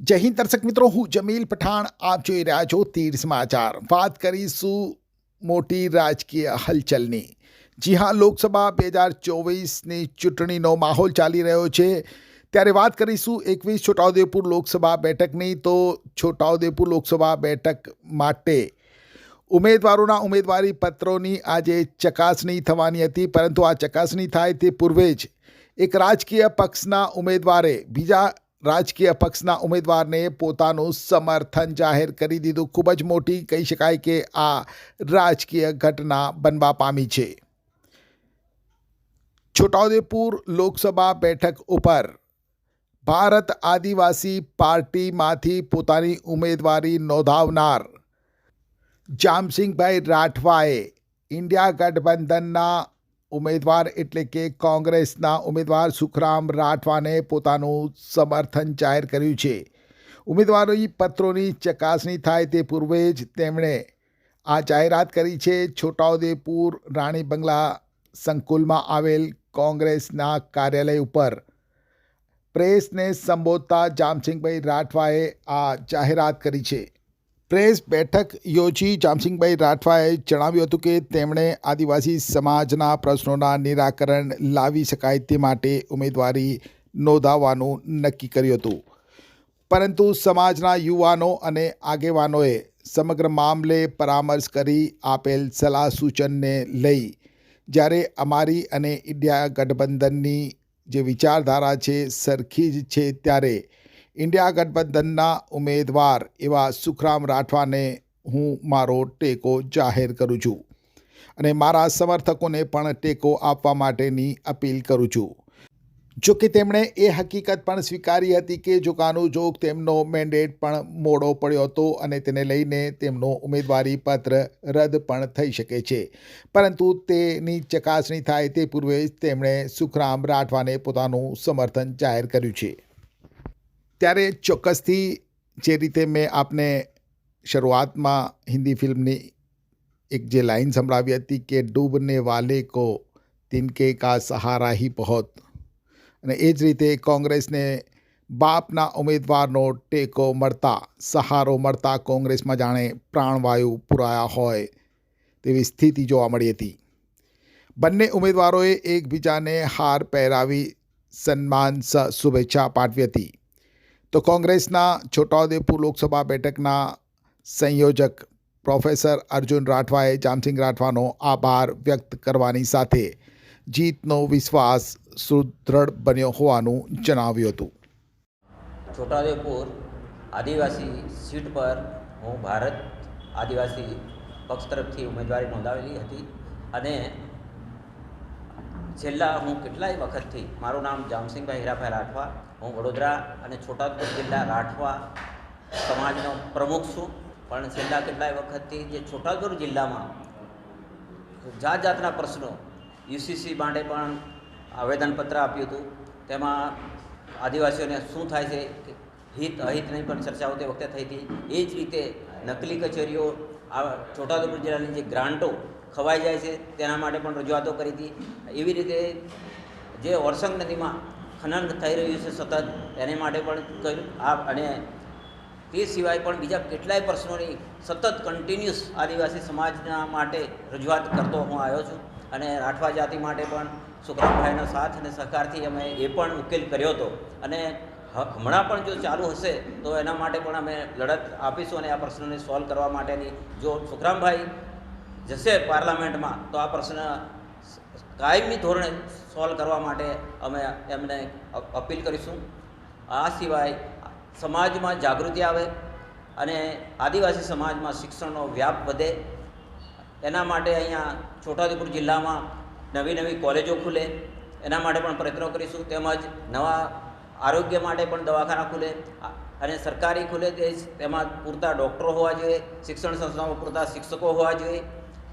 જય હિન્દ દર્શક મિત્રો હું જમીલ પઠાણ આપ જોઈ રહ્યા છો તીર સમાચાર વાત કરીશું મોટી રાજકીય હલચલની જી હા લોકસભા બે હજાર ચોવીસની ચૂંટણીનો માહોલ ચાલી રહ્યો છે ત્યારે વાત કરીશું એકવીસ છોટાઉદેપુર લોકસભા બેઠકની તો છોટાઉદેપુર લોકસભા બેઠક માટે ઉમેદવારોના ઉમેદવારી પત્રોની આજે ચકાસણી થવાની હતી પરંતુ આ ચકાસણી થાય તે પૂર્વે જ એક રાજકીય પક્ષના ઉમેદવારે બીજા રાજકીય પક્ષના ઉમેદવારને પોતાનું સમર્થન જાહેર કરી દીધું. ખૂબ જ મોટી કહી શકાય કે આ રાજકીય ઘટના બનવા પામી છે. છોટાઉદેપુર લોકસભા બેઠક ઉપર ભારત આદિવાસી પાર્ટીમાંથી પોતાની ઉમેદવારી નોંધાવનાર જામસિંગભાઈ રાઠવાએ ઇન્ડિયા ગઠબંધનના ઉમેદવાર એટલે કે કોંગ્રેસના ઉમેદવાર સુખરામ રાઠવાને પોતાનું સમર્થન જાહેર કર્યું છે. ઉમેદવારી પત્રોની ચકાસણી થાય તે પૂર્વે જ તેમણે આ જાહેરાત કરી છે. છોટાઉદેપુર રાણી બંગલા સંકુલમાં આવેલ કોંગ્રેસના કાર્યાલય ઉપર પ્રેસને સંબોધતા જામસિંગભાઈ રાઠવાએ આ જાહેરાત કરી છે. પ્રેસ બેઠક યોજી જામસિંગભાઈ રાઠવાએ જણાવ્યું હતું કે તેમણે આદિવાસી સમાજના પ્રશ્નોના નિરાકરણ લાવી શકાય તે માટે ઉમેદવારી નોંધાવવાનું નક્કી કર્યું હતું. પરંતુ સમાજના યુવાનો અને આગેવાનોએ સમગ્ર મામલે પરામર્શ કરી આપેલ સલાહ સૂચનને લઈ જ્યારે અમારી અને ઇન્ડિયા ગઠબંધનની જે વિચારધારા છે સરખી જ છે ત્યારે ઇન્ડિયા ગઠબંધનના ઉમેદવાર એવા સુખરામ રાઠવાને હું મારો ટેકો જાહેર કરું છું અને મારા સમર્થકોને પણ ટેકો આપવા માટેની અપીલ કરું છું. જો કે તેમણે એ હકીકત પણ સ્વીકારી હતી કે જોકાનું જોગ તેમનો મેન્ડેટ પણ મોડો પડ્યો હતો અને તેને લઈને તેમનો ઉમેદવારી પત્ર રદ પણ થઈ શકે છે. પરંતુ તેની ચકાસણી થાય તે પૂર્વે જ તેમણે સુખરામ રાઠવાને પોતાનું સમર્થન જાહેર કર્યું છે. ત્યારે ચોક્કસથી જે રીતે મેં આપને શરૂઆતમાં હિન્દી ફિલ્મની એક જે લાઈન સંભળાવી હતી કે ડૂબને વાલે કો તિનકે કા સહારા હી બહોત અને એ જ રીતે કોંગ્રેસને બાપના ઉમેદવારનો ટેકો મળતા, સહારો મળતા કોંગ્રેસમાં જાણે પ્રાણવાયુ પુરાયા હોય તેવી સ્થિતિ જોવા મળી હતી. બંને ઉમેદવારોએ એકબીજાને હાર પહેરાવી સન્માન શુભેચ્છા પાઠવી હતી. તો કોંગ્રેસના છોટાઉદેપુર લોકસભા બેઠકના સંયોજક પ્રોફેસર અર્જુન રાઠવાએ જામસિંગ રાઠવાનો આભાર વ્યક્ત કરવાની સાથે જીતનો વિશ્વાસ સુદૃઢ બન્યો હોવાનું જણાવ્યું હતું. છોટાઉદેપુર આદિવાસી સીટ પર હું ભારત આદિવાસી પક્ષ તરફથી ઉમેદવારી નોંધાવેલી હતી અને છેલ્લા હું કેટલાય વખતથી મારું નામ જામસિંગભાઈ હીરાભાઈ રાઠવા હું વડોદરા અને છોટાઉદેપુર જિલ્લા રાઠવા સમાજનો પ્રમુખ છું. પણ છેલ્લા કેટલાય વખતથી જે છોટાઉદેપુર જિલ્લામાં જાત જાતના પ્રશ્નો યુસીસી માટે પણ આવેદનપત્ર આપ્યું હતું. તેમાં આદિવાસીઓને શું થાય છે હિત નહીં પણ ચર્ચાઓ તે વખતે થઈ હતી. એ જ રીતે નકલી કચેરીઓ આ છોટાઉદેપુર જિલ્લાની જે ગ્રાન્ટો ખવાઈ જાય છે, તેના માટે પણ રજૂઆતો કરી હતી. એવી રીતે જે ઓરસંગ નદીમાં ખનન થઈ રહ્યું છે સતત, એને માટે પણ કર્યું આ અને તે સિવાય પણ બીજા કેટલાય પ્રશ્નોની સતત કન્ટિન્યુઅસ આદિવાસી સમાજના માટે રજૂઆત કરતો હું આવ્યો છું. અને રાઠવા જાતિ માટે પણ સુખરામભાઈનો સાથ અને સહકારથી અમે એ પણ ઉકેલ કર્યો હતો. અને હમણાં પણ જો ચાલુ હશે, તો એના માટે પણ અમે લડત આપીશું અને આ પ્રશ્નને સોલ્વ કરવા માટેની જો સુખરામભાઈ જશે પાર્લામેન્ટમાં, તો આ પ્રશ્ન કાયમી ધોરણે સોલ્વ કરવા માટે અમે એમને અપીલ કરીશું. આ સિવાય સમાજમાં જાગૃતિ આવે અને આદિવાસી સમાજમાં શિક્ષણનો વ્યાપ વધે. એના માટે અહીંયા છોટાઉદેપુર જિલ્લામાં નવી નવી કોલેજો ખુલે. એના માટે પણ પ્રયત્નો કરીશું. તેમજ નવા આરોગ્ય માટે પણ દવાખાના ખુલે. અને સરકારી ખુલે તેમાં પૂરતા ડૉક્ટરો હોવા જોઈએ, શિક્ષણ સંસ્થાઓમાં પૂરતા શિક્ષકો હોવા જોઈએ.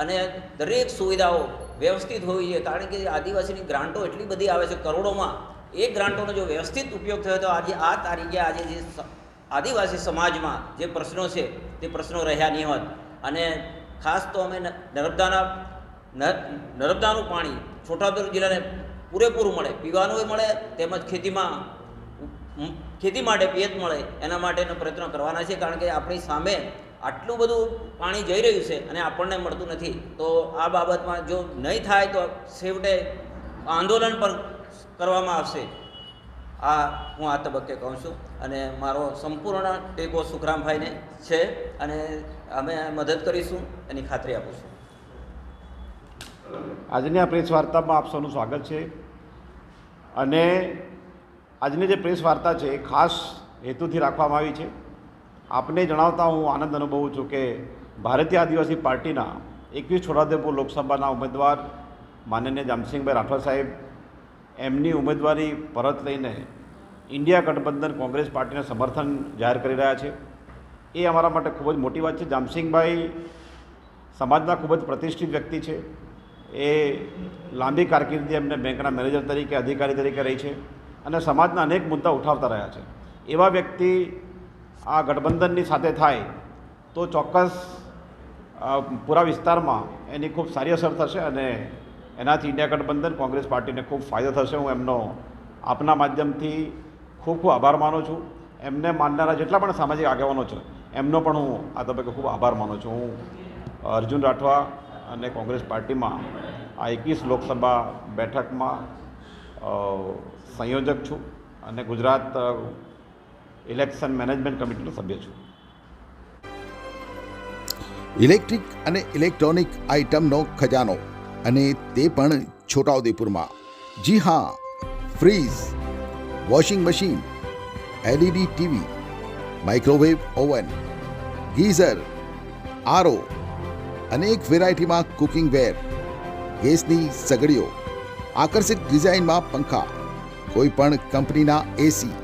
અને દરેક સુવિધાઓ વ્યવસ્થિત હોવી જોઈએ. કારણ કે આદિવાસીની ગ્રાન્ટો એટલી બધી આવે છે કરોડોમાં, એ ગ્રાન્ટોનો જો વ્યવસ્થિત ઉપયોગ થયો તો આજે આ તારીખે આજે જે આદિવાસી સમાજમાં જે પ્રશ્નો છે, તે પ્રશ્નો રહ્યા નહીં હોત અને ખાસ તો અમે નર્મદાના નર્મદાનું પાણી છોટાઉદેપુર જિલ્લાને પૂરેપૂરું મળે. પીવાનું મળે, તેમજ ખેતીમાં ખેતી માટે પિયત મળે, એના માટેનો પ્રયત્ન કરવાના છે. કારણ કે આપણી સામે આટલું બધું પાણી જઈ રહ્યું છે અને આપણને મળતું નથી. તો આ બાબતમાં જો નહીં થાય તો છેવટે આંદોલન પણ કરવામાં આવશે. આ હું આ તબક્કે કહું છું અને મારો સંપૂર્ણ ટેકો સુખરામભાઈને છે અને અમે મદદ કરીશું, એની ખાતરી આપું છું. આજની આ પ્રેસ વાર્તામાં આપ સૌનું સ્વાગત છે. અને આજની જે પ્રેસ વાર્તા છે એ ખાસ હેતુથી રાખવામાં આવી છે. આપને જણાવતા હું આનંદ અનુભવું છું કે ભારતીય આદિવાસી પાર્ટીના એકવીસ છોટાઉદેપુર લોકસભાના ઉમેદવાર માનનીય જામસિંહભાઈ રાઠવા સાહેબ, એમની ઉમેદવારી પરત લઈને ઇન્ડિયા ગઠબંધન કોંગ્રેસ પાર્ટીને સમર્થન જાહેર કરી રહ્યા છે. એ અમારા માટે ખૂબ જ મોટી વાત છે. જામસિંહભાઈ સમાજના ખૂબ જ પ્રતિષ્ઠિત વ્યક્તિ છે. એ લાંબી કારકિર્દી એમને બેંકના મેનેજર તરીકે, અધિકારી તરીકે રહી છે અને સમાજના અનેક મુદ્દા ઉઠાવતા રહ્યા છે. એવા વ્યક્તિ આ ગઠબંધનની સાથે થાય, તો ચોક્કસ પૂરા વિસ્તારમાં એની ખૂબ સારી અસર થશે અને એનાથી ઇન્ડિયા ગઠબંધન કોંગ્રેસ પાર્ટીને ખૂબ ફાયદો થશે. હું એમનો આપના માધ્યમથી ખૂબ ખૂબ આભાર માનું છું. એમને માનનારા જેટલા પણ સામાજિક આગેવાનો છે, એમનો પણ હું આ તબક્કે ખૂબ આભાર માનું છું. હું અર્જુન રાઠવા અને કોંગ્રેસ પાર્ટીમાં આ એકવીસ લોકસભા બેઠકમાં સંયોજક છું અને ગુજરાત ઇલેક્શન મેનેજમેન્ટ કમિટીનો સભ્ય છું. ઇલેક્ટ્રિક અને ઇલેક્ટ્રોનિક આઇટમનો ખજાનો અને તે પણ છોટાઉદેપુરમાં. જી હા, fridge, washing machine, LED TV, microwave oven, geyser, RO અનેક વેરાયટીમાં કુકિંગ વેર, ગેસની સગડીઓ, આકર્ષિત ડિઝાઇનમાં પંખા, કોઈ પણ કંપનીના એસી